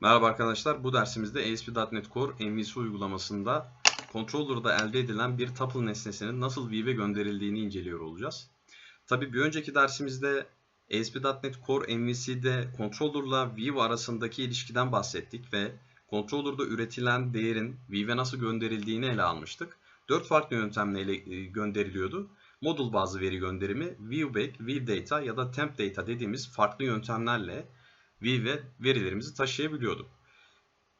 Merhaba arkadaşlar. Bu dersimizde ASP.NET Core MVC uygulamasında controller'da elde edilen bir tuple nesnesinin nasıl view'e gönderildiğini inceliyor olacağız. Tabi bir önceki dersimizde ASP.NET Core MVC'de controller'la view arasındaki ilişkiden bahsettik ve controller'da üretilen değerin view'e nasıl gönderildiğini ele almıştık. Dört farklı yöntemle e, gönderiliyordu. Modul bazlı veri gönderimi, viewback, viewdata ya da tempdata dediğimiz farklı yöntemlerle ve verilerimizi taşıyabiliyorduk.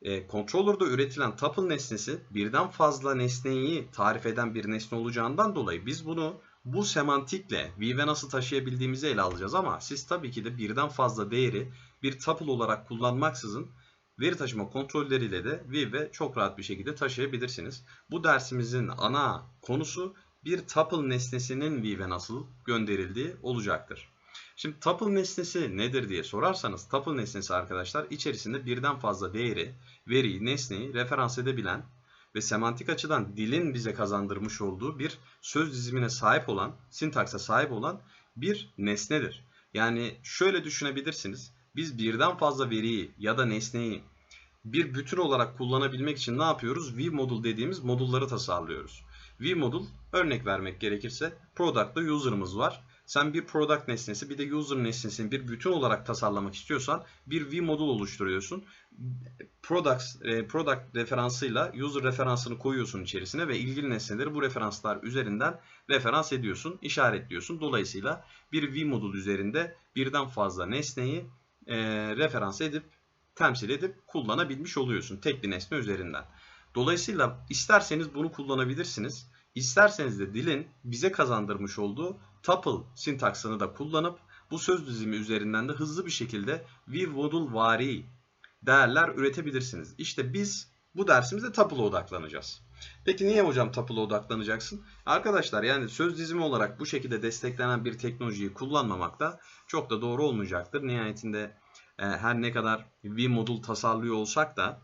E, controller'da üretilen tuple nesnesi birden fazla nesneyi tarif eden bir nesne olacağından dolayı biz bunu bu semantikle Vive'e nasıl taşıyabildiğimizi ele alacağız ama siz tabii ki de birden fazla değeri bir tuple olarak kullanmaksızın veri taşıma kontrolleriyle de Vive çok rahat bir şekilde taşıyabilirsiniz. Bu dersimizin ana konusu bir tuple nesnesinin Vive'e nasıl gönderildiği olacaktır. Şimdi tuple nesnesi nedir diye sorarsanız tuple nesnesi arkadaşlar içerisinde birden fazla değeri, veriyi, nesneyi referans edebilen ve semantik açıdan dilin bize kazandırmış olduğu bir söz dizimine sahip olan, sintaksa sahip olan bir nesnedir. Yani şöyle düşünebilirsiniz. Biz birden fazla veriyi ya da nesneyi bir bütün olarak kullanabilmek için ne yapıyoruz? VModule dediğimiz modulları tasarlıyoruz. VModule örnek vermek gerekirse product'ta user'ımız var. Sen bir product nesnesi bir de user nesnesini bir bütün olarak tasarlamak istiyorsan bir vModule oluşturuyorsun. Product, e, product referansıyla user referansını koyuyorsun içerisine ve ilgili nesneleri bu referanslar üzerinden referans ediyorsun, işaretliyorsun. Dolayısıyla bir vModule üzerinde birden fazla nesneyi e, referans edip, temsil edip kullanabilmiş oluyorsun tek bir nesne üzerinden. Dolayısıyla isterseniz bunu kullanabilirsiniz. İsterseniz de dilin bize kazandırmış olduğu tuple sintaksını da kullanıp bu söz dizimi üzerinden de hızlı bir şekilde vModule vari değerler üretebilirsiniz. İşte biz bu dersimizde tuple'a odaklanacağız. Peki niye hocam tuple'a odaklanacaksın? Arkadaşlar yani söz dizimi olarak bu şekilde desteklenen bir teknolojiyi kullanmamak da çok da doğru olmayacaktır. Nihayetinde e, her ne kadar vModule tasarlıyor olsak da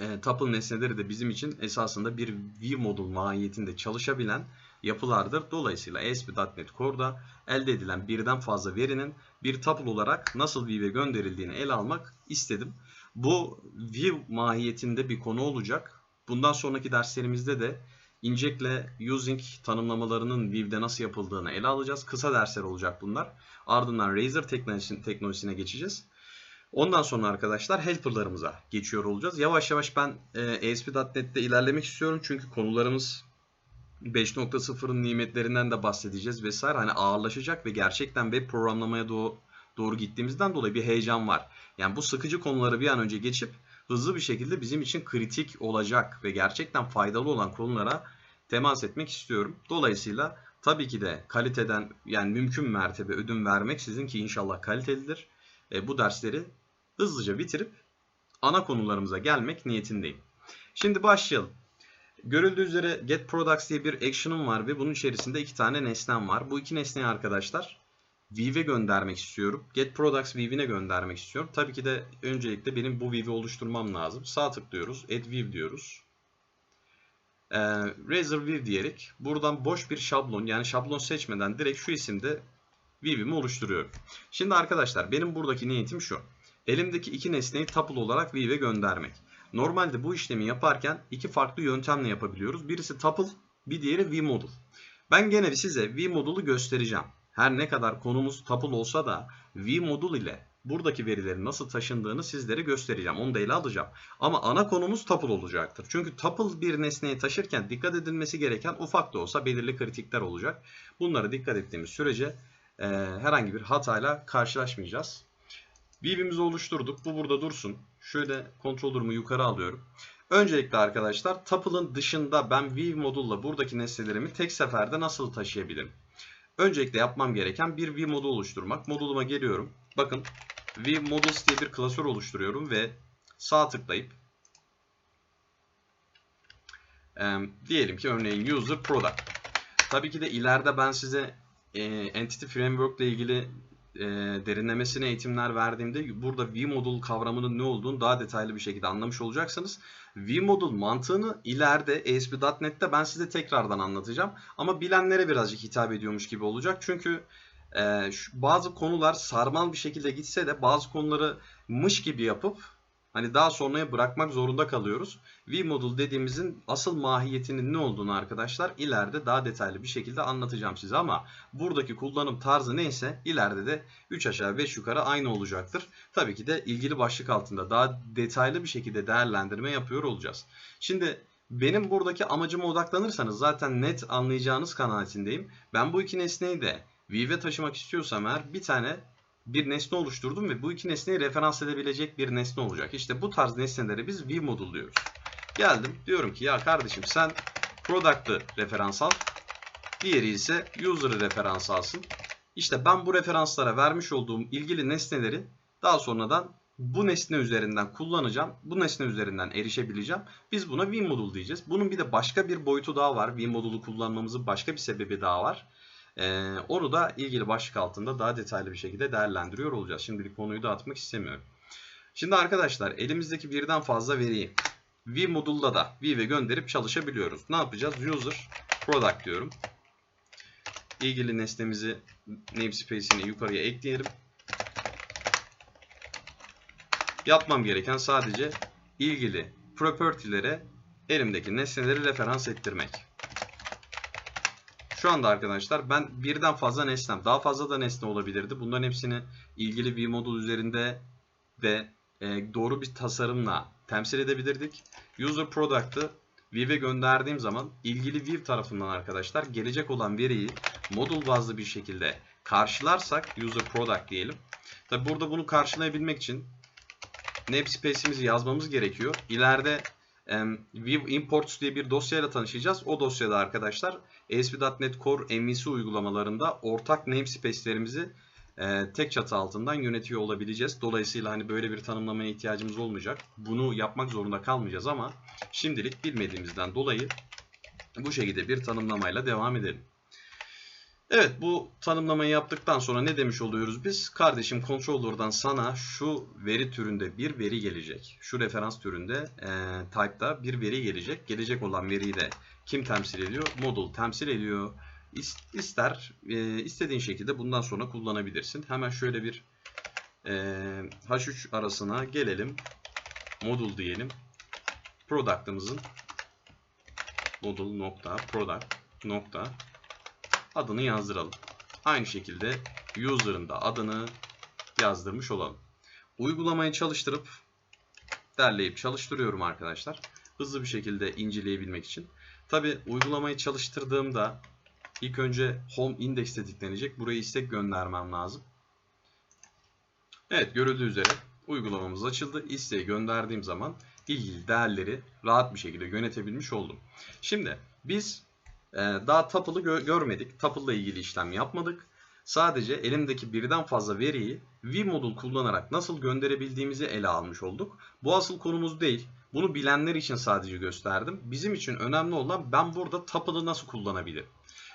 e, tuple nesneleri de bizim için esasında bir vModule mahiyetinde çalışabilen yapılardır. Dolayısıyla ASP.NET Core'da elde edilen birden fazla verinin bir tuple olarak nasıl view'e gönderildiğini ele almak istedim. Bu view mahiyetinde bir konu olacak. Bundan sonraki derslerimizde de inject'le using tanımlamalarının view'de nasıl yapıldığını ele alacağız. Kısa dersler olacak bunlar. Ardından Razor teknolojisine geçeceğiz. Ondan sonra arkadaşlar helper'larımıza geçiyor olacağız. Yavaş yavaş ben e, ASP.NET'te ilerlemek istiyorum çünkü konularımız 5.0'ın nimetlerinden de bahsedeceğiz vesaire. Hani ağırlaşacak ve gerçekten web programlamaya doğru, doğru gittiğimizden dolayı bir heyecan var. Yani bu sıkıcı konuları bir an önce geçip hızlı bir şekilde bizim için kritik olacak ve gerçekten faydalı olan konulara temas etmek istiyorum. Dolayısıyla tabii ki de kaliteden yani mümkün mertebe ödün vermek sizin ki inşallah kalitelidir. E, bu dersleri hızlıca bitirip ana konularımıza gelmek niyetindeyim. Şimdi başlayalım. Görüldüğü üzere get products diye bir action'ım var ve bunun içerisinde iki tane nesnem var. Bu iki nesneyi arkadaşlar Vive'e göndermek istiyorum. Get products Vive'ine göndermek istiyorum. Tabii ki de öncelikle benim bu Vive'i oluşturmam lazım. Sağ tıklıyoruz. Add Vive diyoruz. Ee, Razor Vive diyerek buradan boş bir şablon yani şablon seçmeden direkt şu isimde Vive'imi oluşturuyorum. Şimdi arkadaşlar benim buradaki niyetim şu. Elimdeki iki nesneyi tuple olarak Vive'e göndermek. Normalde bu işlemi yaparken iki farklı yöntemle yapabiliyoruz. Birisi tuple, bir diğeri vModule. Ben gene size vModule'u göstereceğim. Her ne kadar konumuz tuple olsa da vModule ile buradaki verilerin nasıl taşındığını sizlere göstereceğim. Onu da ele alacağım. Ama ana konumuz tuple olacaktır. Çünkü tuple bir nesneyi taşırken dikkat edilmesi gereken ufak da olsa belirli kritikler olacak. Bunlara dikkat ettiğimiz sürece e, herhangi bir hatayla karşılaşmayacağız. View'imizi oluşturduk. Bu burada dursun. Şöyle controller'ımı yukarı alıyorum. Öncelikle arkadaşlar tuple'ın dışında ben view modulla buradaki nesnelerimi tek seferde nasıl taşıyabilirim? Öncelikle yapmam gereken bir view modul oluşturmak. Moduluma geliyorum. Bakın view models diye bir klasör oluşturuyorum ve sağ tıklayıp e, diyelim ki örneğin user product. Tabii ki de ileride ben size e, Entity Framework ile ilgili e, derinlemesine eğitimler verdiğimde burada vModule kavramının ne olduğunu daha detaylı bir şekilde anlamış olacaksınız. vModule mantığını ileride ASP.NET'te ben size tekrardan anlatacağım. Ama bilenlere birazcık hitap ediyormuş gibi olacak. Çünkü e, şu, bazı konular sarmal bir şekilde gitse de bazı konuları mış gibi yapıp hani daha sonraya bırakmak zorunda kalıyoruz. vModule dediğimizin asıl mahiyetinin ne olduğunu arkadaşlar ileride daha detaylı bir şekilde anlatacağım size ama buradaki kullanım tarzı neyse ileride de 3 aşağı 5 yukarı aynı olacaktır. Tabii ki de ilgili başlık altında daha detaylı bir şekilde değerlendirme yapıyor olacağız. Şimdi benim buradaki amacıma odaklanırsanız zaten net anlayacağınız kanaatindeyim. Ben bu iki nesneyi de Vive'e taşımak istiyorsam eğer bir tane bir nesne oluşturdum ve bu iki nesneyi referans edebilecek bir nesne olacak. İşte bu tarz nesneleri biz VModule diyoruz. Geldim diyorum ki ya kardeşim sen product'ı referans al. Diğeri ise user'ı referans alsın. İşte ben bu referanslara vermiş olduğum ilgili nesneleri daha sonradan bu nesne üzerinden kullanacağım. Bu nesne üzerinden erişebileceğim. Biz buna vModule diyeceğiz. Bunun bir de başka bir boyutu daha var. vModule'u kullanmamızın başka bir sebebi daha var. Ee, onu da ilgili başlık altında daha detaylı bir şekilde değerlendiriyor olacağız. Şimdilik konuyu dağıtmak istemiyorum. Şimdi arkadaşlar elimizdeki birden fazla veriyi vModule'da da Vive'e gönderip çalışabiliyoruz. Ne yapacağız? User product diyorum. İlgili nesnemizi namespace'ini yukarıya ekleyelim. Yapmam gereken sadece ilgili property'lere elimdeki nesneleri referans ettirmek. Şu anda arkadaşlar ben birden fazla nesnem, daha fazla da nesne olabilirdi. Bunların hepsini ilgili vModule üzerinde de e, doğru bir tasarımla temsil edebilirdik. User Product'ı Vive'e gönderdiğim zaman ilgili Vive tarafından arkadaşlar gelecek olan veriyi modul bazlı bir şekilde karşılarsak User Product diyelim. Tabi burada bunu karşılayabilmek için namespace'imizi yazmamız gerekiyor. İleride Vive Imports diye bir dosyayla tanışacağız. O dosyada arkadaşlar ASP.NET Core MVC uygulamalarında ortak namespace'lerimizi e, tek çatı altından yönetiyor olabileceğiz. Dolayısıyla hani böyle bir tanımlamaya ihtiyacımız olmayacak. Bunu yapmak zorunda kalmayacağız ama şimdilik bilmediğimizden dolayı bu şekilde bir tanımlamayla devam edelim. Evet bu tanımlamayı yaptıktan sonra ne demiş oluyoruz biz? Kardeşim controller'dan sana şu veri türünde bir veri gelecek. Şu referans türünde e, type'da bir veri gelecek. Gelecek olan veriyi de kim temsil ediyor? Model temsil ediyor. İster e, istediğin şekilde bundan sonra kullanabilirsin. Hemen şöyle bir e, H3 arasına gelelim. Model diyelim. Product'ımızın model nokta product nokta adını yazdıralım. Aynı şekilde user'ın da adını yazdırmış olalım. Uygulamayı çalıştırıp derleyip çalıştırıyorum arkadaşlar. Hızlı bir şekilde inceleyebilmek için. Tabi uygulamayı çalıştırdığımda ilk önce home index tetiklenecek. Buraya istek göndermem lazım. Evet görüldüğü üzere uygulamamız açıldı. İsteği gönderdiğim zaman ilgili değerleri rahat bir şekilde yönetebilmiş oldum. Şimdi biz daha tuple'ı gö görmedik. Tuple ile ilgili işlem yapmadık. Sadece elimdeki birden fazla veriyi vModule kullanarak nasıl gönderebildiğimizi ele almış olduk. Bu asıl konumuz değil. Bunu bilenler için sadece gösterdim. Bizim için önemli olan ben burada tuple'ı nasıl kullanabilirim.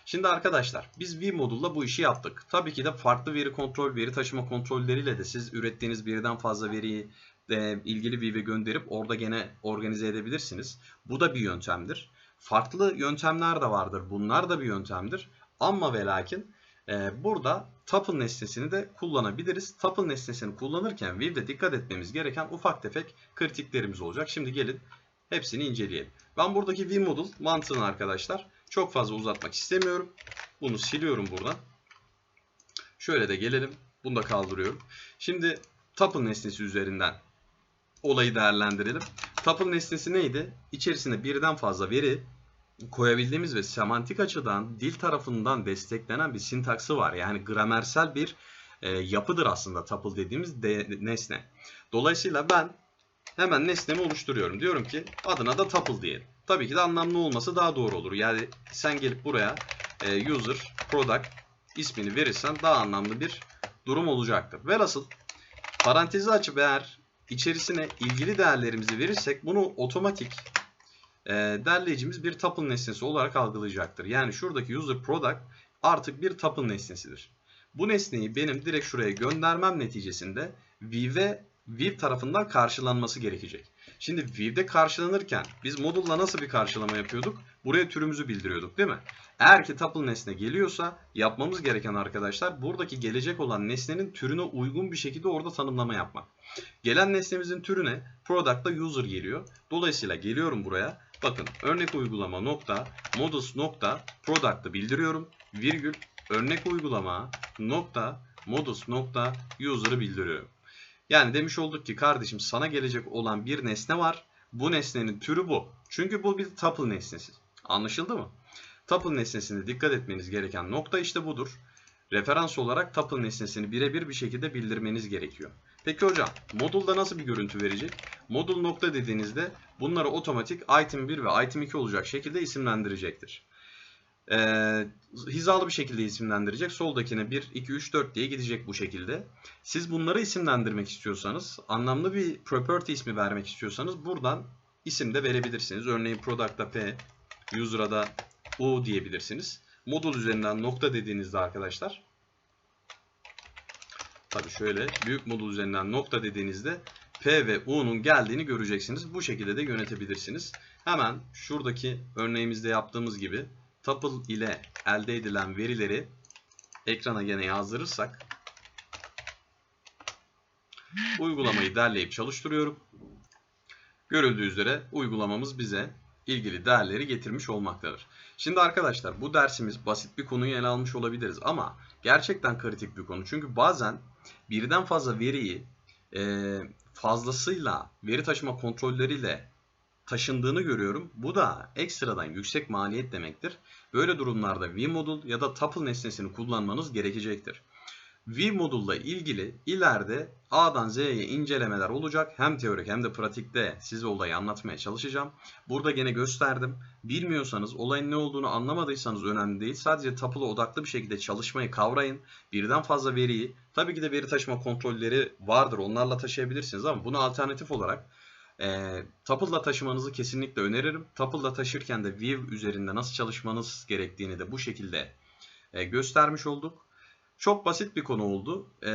Şimdi arkadaşlar biz vModule'la bu işi yaptık. Tabii ki de farklı veri kontrol, veri taşıma kontrolleriyle de siz ürettiğiniz birden fazla veriyi ilgili Vive'e gönderip orada gene organize edebilirsiniz. Bu da bir yöntemdir. Farklı yöntemler de vardır. Bunlar da bir yöntemdir. Ama ve lakin e, burada tuple nesnesini de kullanabiliriz. Tuple nesnesini kullanırken Vive'de dikkat etmemiz gereken ufak tefek kritiklerimiz olacak. Şimdi gelin hepsini inceleyelim. Ben buradaki vModule mantığını arkadaşlar çok fazla uzatmak istemiyorum. Bunu siliyorum buradan. Şöyle de gelelim. Bunu da kaldırıyorum. Şimdi tuple nesnesi üzerinden olayı değerlendirelim. Tuple nesnesi neydi? İçerisinde birden fazla veri koyabildiğimiz ve semantik açıdan dil tarafından desteklenen bir sintaksı var. Yani gramersel bir e, yapıdır aslında tuple dediğimiz de, nesne. Dolayısıyla ben hemen nesnemi oluşturuyorum. Diyorum ki adına da tuple diyelim. Tabii ki de anlamlı olması daha doğru olur. Yani sen gelip buraya e, user product ismini verirsen daha anlamlı bir durum olacaktır. Velhasıl parantezi açıp eğer içerisine ilgili değerlerimizi verirsek bunu otomatik e, derleyicimiz bir tuple nesnesi olarak algılayacaktır. Yani şuradaki user product artık bir tuple nesnesidir. Bu nesneyi benim direkt şuraya göndermem neticesinde Vive, Vive tarafından karşılanması gerekecek. Şimdi Vive'de karşılanırken biz module'la nasıl bir karşılama yapıyorduk? Buraya türümüzü bildiriyorduk değil mi? Eğer ki tuple nesne geliyorsa yapmamız gereken arkadaşlar buradaki gelecek olan nesnenin türüne uygun bir şekilde orada tanımlama yapmak. Gelen nesnemizin türüne product'ta user geliyor. Dolayısıyla geliyorum buraya. Bakın örnek uygulama nokta modus nokta product'ı bildiriyorum. Virgül örnek uygulama nokta modus nokta user'ı bildiriyorum. Yani demiş olduk ki kardeşim sana gelecek olan bir nesne var. Bu nesnenin türü bu. Çünkü bu bir tuple nesnesi. Anlaşıldı mı? Tuple nesnesine dikkat etmeniz gereken nokta işte budur. Referans olarak tuple nesnesini birebir bir şekilde bildirmeniz gerekiyor. Peki hocam modulda nasıl bir görüntü verecek? Modul nokta dediğinizde bunları otomatik item 1 ve item 2 olacak şekilde isimlendirecektir. Ee, hizalı bir şekilde isimlendirecek. Soldakine 1, 2, 3, 4 diye gidecek bu şekilde. Siz bunları isimlendirmek istiyorsanız, anlamlı bir property ismi vermek istiyorsanız buradan isim de verebilirsiniz. Örneğin product'ta P, user'a da U diyebilirsiniz. Modul üzerinden nokta dediğinizde arkadaşlar Tabii şöyle büyük modul üzerinden nokta dediğinizde P ve U'nun geldiğini göreceksiniz. Bu şekilde de yönetebilirsiniz. Hemen şuradaki örneğimizde yaptığımız gibi tuple ile elde edilen verileri ekrana gene yazdırırsak uygulamayı derleyip çalıştırıyorum. Görüldüğü üzere uygulamamız bize ilgili değerleri getirmiş olmaktadır. Şimdi arkadaşlar bu dersimiz basit bir konuyu ele almış olabiliriz ama gerçekten kritik bir konu. Çünkü bazen birden fazla veriyi fazlasıyla veri taşıma kontrolleriyle taşındığını görüyorum. Bu da ekstradan yüksek maliyet demektir. Böyle durumlarda vModul ya da tuple nesnesini kullanmanız gerekecektir. vModul'la ilgili ileride A'dan Z'ye incelemeler olacak. Hem teorik hem de pratikte size olayı anlatmaya çalışacağım. Burada gene gösterdim. Bilmiyorsanız olayın ne olduğunu anlamadıysanız önemli değil. Sadece tuple'a odaklı bir şekilde çalışmayı kavrayın. Birden fazla veriyi tabii ki de veri taşıma kontrolleri vardır. Onlarla taşıyabilirsiniz ama bunu alternatif olarak e, Tuple'la taşımanızı kesinlikle öneririm. Tuple'la taşırken de View üzerinde nasıl çalışmanız gerektiğini de bu şekilde e, göstermiş olduk. Çok basit bir konu oldu. E,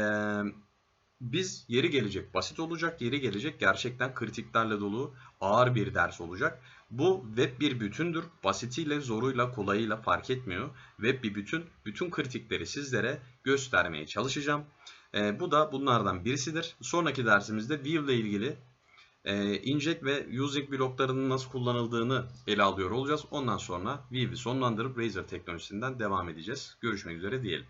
biz yeri gelecek basit olacak, yeri gelecek gerçekten kritiklerle dolu ağır bir ders olacak. Bu web bir bütündür. Basitiyle, zoruyla, kolayıyla fark etmiyor. Web bir bütün. Bütün kritikleri sizlere göstermeye çalışacağım. E, bu da bunlardan birisidir. Sonraki dersimizde View ile ilgili e, inject ve using bloklarının nasıl kullanıldığını ele alıyor olacağız. Ondan sonra View'i sonlandırıp Razer teknolojisinden devam edeceğiz. Görüşmek üzere diyelim.